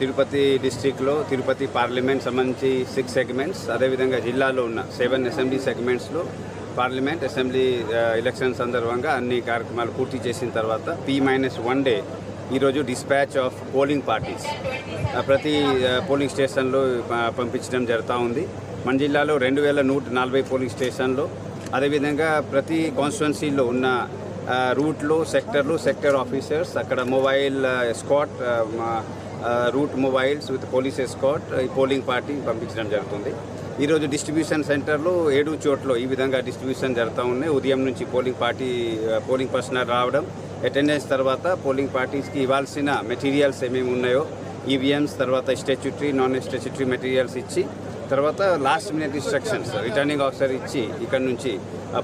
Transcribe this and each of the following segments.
తిరుపతి డిస్టిక్లో తిరుపతి పార్లమెంట్ సంబంధించి six segments అదేవిధంగా జిల్లాలో ఉన్న సెవెన్ అసెంబ్లీ సెగ్మెంట్స్లో పార్లమెంట్ అసెంబ్లీ ఎలక్షన్ సందర్భంగా అన్ని కార్యక్రమాలు పూర్తి చేసిన తర్వాత పీ మైనస్ వన్ డే ఈరోజు డిస్పాచ్ ఆఫ్ పోలింగ్ పార్టీస్. ప్రతి పోలింగ్ స్టేషన్లో పంపించడం జరుగుతూ ఉంది. మన జిల్లాలో రెండు వేల నూట నలభై పోలింగ్ స్టేషన్లో అదేవిధంగా ప్రతి కాన్స్టిట్యున్సీలో ఉన్న రూట్లు సెక్టర్లు సెక్టర్ ఆఫీసర్స్ అక్కడ mobile escort route mobiles with police escort ఈ పోలింగ్ పార్టీ పంపించడం జరుగుతుంది. ఈరోజు డిస్ట్రిబ్యూషన్ సెంటర్లు ఏడు చోట్ల ఈ విధంగా డిస్ట్రిబ్యూషన్ జరుగుతూ ఉన్నాయి. ఉదయం నుంచి పోలింగ్ పార్టీ పోలింగ్ పర్సనల్ రావడం అటెండెన్స్ తర్వాత పోలింగ్ పార్టీస్కి ఇవ్వాల్సిన మెటీరియల్స్ ఏమేమి ఉన్నాయో ఈవీఎంస్ తర్వాత స్టాచ్యుటరీ నాన్ స్టాచ్యుటరీ మెటీరియల్స్ ఇచ్చి తర్వాత last minute instructions returning officer ఇచ్చి ఇక్కడ నుంచి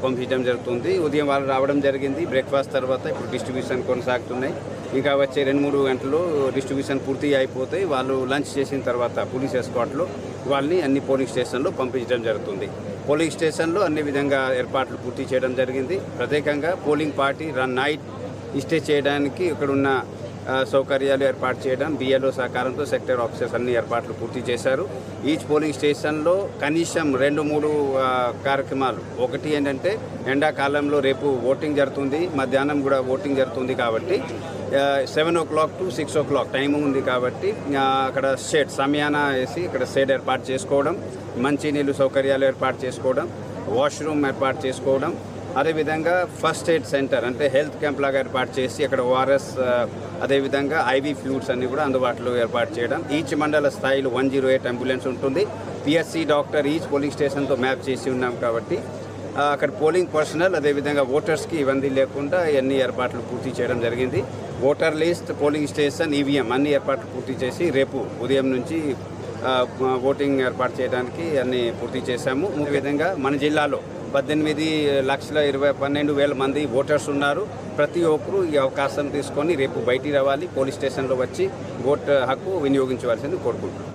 పంపించడం జరుగుతుంది. ఉదయం వాళ్ళు రావడం జరిగింది. బ్రేక్ఫాస్ట్ తర్వాత ఇప్పుడు డిస్ట్రిబ్యూషన్ కొనసాగుతున్నాయి. ఇంకా వచ్చే రెండు మూడు గంటలు డిస్ట్రిబ్యూషన్ పూర్తి అయిపోతాయి వాళ్ళు లంచ్ చేసిన తర్వాత పోలీస్ ఎస్కాట్లో వాళ్ళని అన్ని పోలింగ్ స్టేషన్లో పంపించడం జరుగుతుంది. పోలింగ్ స్టేషన్లో అన్ని విధంగా ఏర్పాట్లు పూర్తి చేయడం జరిగింది. ప్రత్యేకంగా polling party run night stay చేయడానికి ఇక్కడ ఉన్న సౌకర్యాలు ఏర్పాటు చేయడం బిఎల్ఓ సహకారంతో సెక్టర్ ఆఫీసర్స్ అన్ని ఏర్పాట్లు పూర్తి చేశారు. ఈచ్ పోలింగ్ స్టేషన్లో కనీసం రెండు మూడు కార్యక్రమాలు. ఒకటి ఏంటంటే ఎండాకాలంలో రేపు ఓటింగ్ జరుగుతుంది మధ్యాహ్నం కూడా ఓటింగ్ జరుగుతుంది కాబట్టి seven o'clock to six o'clock time ఉంది కాబట్టి అక్కడ షెడ్ సమయాన వేసి ఇక్కడ షెడ్ ఏర్పాటు చేసుకోవడం మంచినీళ్ళు సౌకర్యాలు ఏర్పాటు చేసుకోవడం వాష్రూమ్ ఏర్పాటు చేసుకోవడం అదేవిధంగా ఫస్ట్ ఎయిడ్ సెంటర్ అంటే హెల్త్ క్యాంప్ లాగా ఏర్పాటు చేసి అక్కడ ఓఆర్ఎస్ అదేవిధంగా ఐవీ ఫ్లూట్స్ అన్ని కూడా అందుబాటులో ఏర్పాటు చేయడం. ఈచ్ మండల స్థాయిలో వన్ జీరో ఎయిట్ అంబులెన్స్ ఉంటుంది. పిఎస్సి డాక్టర్ ఈచ్ పోలింగ్ స్టేషన్తో మ్యాప్ చేసి ఉన్నాం కాబట్టి అక్కడ పోలింగ్ పర్సనల్ అదేవిధంగా ఓటర్స్కి ఇబ్బంది లేకుండా అన్ని ఏర్పాట్లు పూర్తి చేయడం జరిగింది. Voter list polling station EVM అన్ని ఏర్పాట్లు పూర్తి చేసి రేపు ఉదయం నుంచి ఓటింగ్ ఏర్పాటు చేయడానికి అన్ని పూర్తి చేశాము. ఈ విధంగా మన జిల్లాలో పద్దెనిమిది లక్షల ఇరవై పన్నెండు వేల మంది ఓటర్స్ ఉన్నారు. ప్రతి ఒక్కరూ ఈ అవకాశం తీసుకొని రేపు బయటికి రావాలి. పోలీస్ స్టేషన్లో వచ్చి ఓట్ హక్కు వినియోగించవలసింది కోరుకుంటున్నాను